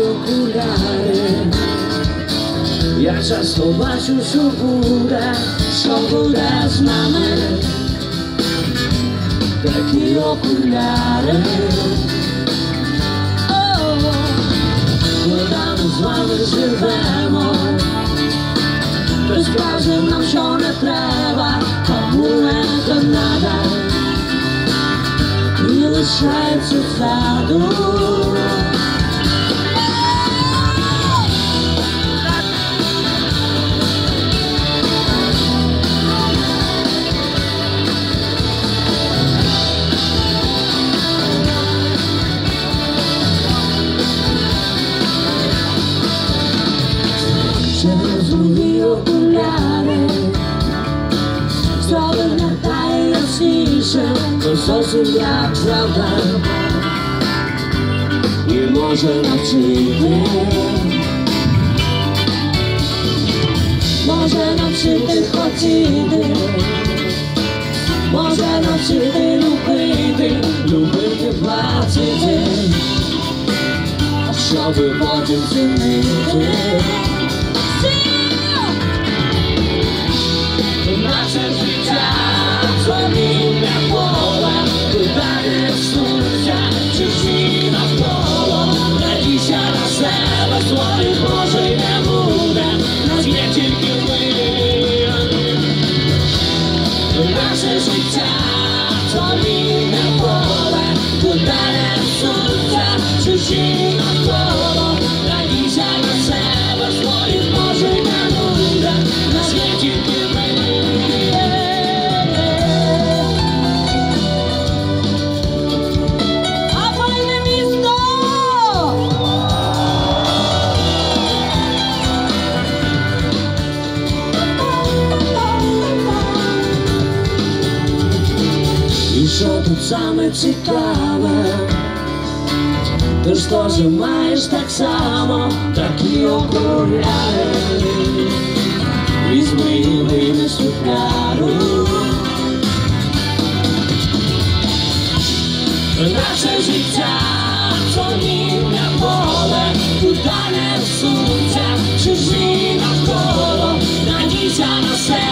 окуляри. Я часто бачу, що буде, що буде з нами. Такі окуляри. Куди ми з вами живемо? Хтось каже нам, що не треба, кому не Канада і лишається i okulary Co by najtajniejsze To sposób jak prawda. Nie może na przyjdę Może nam się tych Może nam się ty lubity Lubity płacić Chciałby potem zmienić Наше життя проміння поле, тут саме цікаве? Ти ж теж маєш так само такі окуляри. Візьми і винесу пару. Наше життя проміння поле, куди не сунься, чужі навколо, надійся на себе,